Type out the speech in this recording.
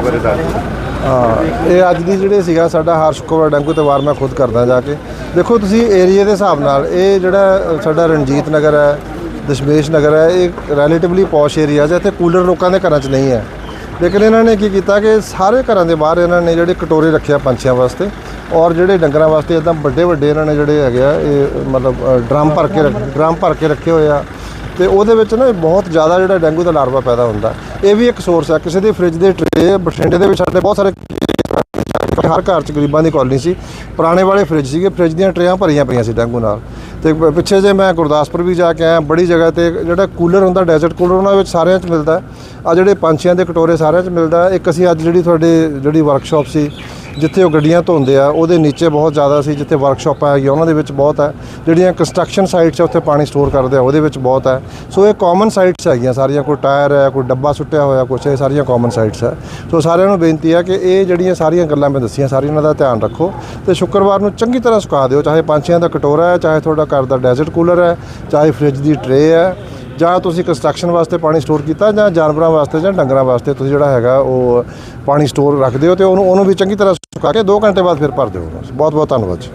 ਬਾਰੇ ਦੱਸ ਹਾਂ, ਇਹ ਅੱਜ ਦੀ ਜਿਹੜੇ ਸੀਗਾ ਸਾਡਾ ਹਰ ਡੈਂਗੂ ਤੇ ਵਾਰ ਮੈਂ ਖੁਦ ਕਰਦਾ ਜਾ ਕੇ। ਦੇਖੋ ਤੁਸੀਂ ਏਰੀਆ ਦੇ ਹਿਸਾਬ ਨਾਲ, ਇਹ ਜਿਹੜਾ ਸਾਡਾ ਰਣਜੀਤ ਨਗਰ ਹੈ, ਦਸ਼ਮੇਸ਼ ਨਗਰ ਹੈ, ਇਹ ਰਿਲੇਟਿਵਲੀ ਪੌਸ਼ ਏਰੀਆ ਹੈ, ਇੱਥੇ ਕੂਲਰ ਲੋਕਾਂ ਦੇ ਘਰਾਂ 'ਚ ਨਹੀਂ ਹੈ। ਲੇਕਿਨ ਇਹਨਾਂ ਨੇ ਕੀ ਕੀਤਾ ਕਿ ਸਾਰੇ ਘਰਾਂ ਦੇ ਬਾਹਰ ਇਹਨਾਂ ਨੇ ਜਿਹੜੇ ਕਟੋਰੇ ਰੱਖਿਆ ਪੰਛੀਆਂ ਵਾਸਤੇ, ਔਰ ਜਿਹੜੇ ਡੰਗਰਾਂ ਵਾਸਤੇ ਇਦਾਂ ਵੱਡੇ ਵੱਡੇ ਇਹਨਾਂ ਨੇ ਜਿਹੜੇ ਹੈਗੇ ਆ, ਇਹ ਮਤਲਬ ਡਰਮ ਭਰ ਕੇ ਰੱਖ- ਡਰਮ ਭਰ ਕੇ ਰੱਖੇ ਹੋਏ ਆ। ਤੇ ਉਹਦੇ ਵਿੱਚ ਨਾ ਬਹੁਤ ਜ਼ਿਆਦਾ ਜਿਹੜਾ ਡੈਂਗੂ ਦਾ ਲਾਰਵਾ ਪੈਦਾ ਹੁੰਦਾ। ਇਹ ਵੀ ਇੱਕ ਸੋਰਸ ਹੈ ਕਿਸੇ ਦੀ ਫ੍ਰਿਜ ਦੇ ਟਰੇ ਬਠਿੰਡੇ ਦੇ ਵਿੱਚ ਸਾਡੇ ਬਹੁਤ ਸਾਰੇ ਹਰ ਘਰ ਚ ਗਰੀਬਾਂ ਦੀ ਕਾਲਨੀ ਸੀ। ਪੁਰਾਣੇ ਵਾਲੇ ਫ੍ਰਿਜ ਸੀਗੇ। ਫ੍ਰਿਜ ਦੀਆਂ ਟਰੇਆਂ ਭਰੀਆਂ ਪਈਆਂ ਸੀ ਡੈਂਗੂ ਨਾਲ। ਤੇ ਪਿੱਛੇ ਜੇ ਮੈਂ ਗੁਰਦਾਸਪੁਰ ਵੀ ਜਾ ਕੇ ਆਇਆ, ਬੜੀ ਜਗ੍ਹਾ ਤੇ ਜਿਹੜਾ ਕੂਲਰ ਹੁੰਦਾ ਡੈਜ਼ਰਟ ਕੂਲਰ ਉਹਨਾਂ ਵਿੱਚ ਸਾਰਿਆਂ 'ਚ ਮਿਲਦਾ। ਆ ਜਿਹੜੇ ਪੰਛੀਆਂ ਦੇ ਕਟੋਰੇ ਸਾਰਿਆਂ 'ਚ ਮਿਲਦਾ। ਇੱਕ ਅਸੀਂ ਅੱਜ ਜਿਹੜੀ ਤੁਹਾਡੇ, ਜਿਹੜੀ ਵਰਕਸ਼ਾਪ ਸੀ ਜਿੱਥੇ ਉਹ ਗੱਡੀਆਂ ਧੋਂਦੇ ਆ, ਉਹਦੇ ਨੀਚੇ ਬਹੁਤ ਜ਼ਿਆਦਾ ਸੀ, ਜਿੱਥੇ ਵਰਕਸ਼ਾਪਾਂ ਹੈਗੀਆਂ ਉਹਨਾਂ ਦੇ ਵਿੱਚ ਬਹੁਤ ਹੈ ਜਿਹੜੀਆਂ ਕੰਸਟਰਕਸ਼ਨ ਸਾਈਟਸ ਆ, ਉੱਥੇ ਪਾਣੀ ਸਟੋਰ ਕਰਦੇ ਆ, ਉਹਦੇ ਵਿੱਚ ਬਹੁਤ ਹੈ ਸੋ ਇਹ ਕਾਮਨ ਸਾਈਟਸ ਹੈਗੀਆਂ, ਸਾਰੀਆਂ, ਕੋਈ ਟਾਇਰ ਹੈ ਕੋਈ ਡੱਬਾ ਸੁੱਟਿਆ ਹੋਇਆ, ਕੁਛ, ਇਹ ਸਾਰੀਆਂ ਕਾਮਨ ਸਾਈਟਸ ਹੈ ਸੋ ਸਾਰਿਆਂ ਨੂੰ ਬੇਨਤੀ ਹੈ ਕਿ ਇਹ ਜਿਹੜੀਆਂ ਸਾਰੀਆਂ ਗੱਲਾਂ ਮੈਂ ਦੱਸੀਆਂ ਸਾਰੀਆਂ ਉਹਨਾਂ ਦਾ ਧਿਆਨ ਰੱਖੋ ਤੇ ਸ਼ੁੱਕਰਵਾਰ ਨੂੰ ਚੰਗੀ ਤਰ੍ਹਾਂ ਸੁਕਾ ਦਿਓ, ਚਾਹੇ ਪੰਛੀਆਂ ਦਾ ਕਟੋਰਾ ਹੈ ਚਾਹੇ ਤੁਹਾਡਾ ਘਰ ਦਾ ਡੈਜ਼ਰਟ ਕੂਲਰ ਹੈ ਚਾਹੇ ਫ੍ਰਿਜ ਦੀ ਟਰੇ ਹੈ ਜਾਂ ਤੁਸੀਂ ਕੰਸਟਰਕਸ਼ਨ ਵਾਸਤੇ ਪਾਣੀ ਸਟੋਰ ਕੀਤਾ ਜਾਂ ਜਾਨਵਰਾਂ ਵਾਸਤੇ ਜਾਂ ਡੰਗਰਾਂ ਵਾਸਤੇ ਤੁਸੀਂ ਜਿਹੜਾ ਹੈਗਾ ਉਹ ਪਾਣੀ ਸਟੋਰ ਰੱਖਦੇ ਹੋ ਤੇ ਉਹਨੂੰ ਉਹਨੂੰ ਵੀ ਚੰਗੀ ਤਰ੍ਹਾਂ ਸੁਕਾ ਕੇ 2 ਘੰਟੇ ਬਾਅਦ ਫਿਰ ਭਰ ਦਿਓ। ਬਹੁਤ ਬਹੁਤ ਧੰਨਵਾਦ ਜੀ।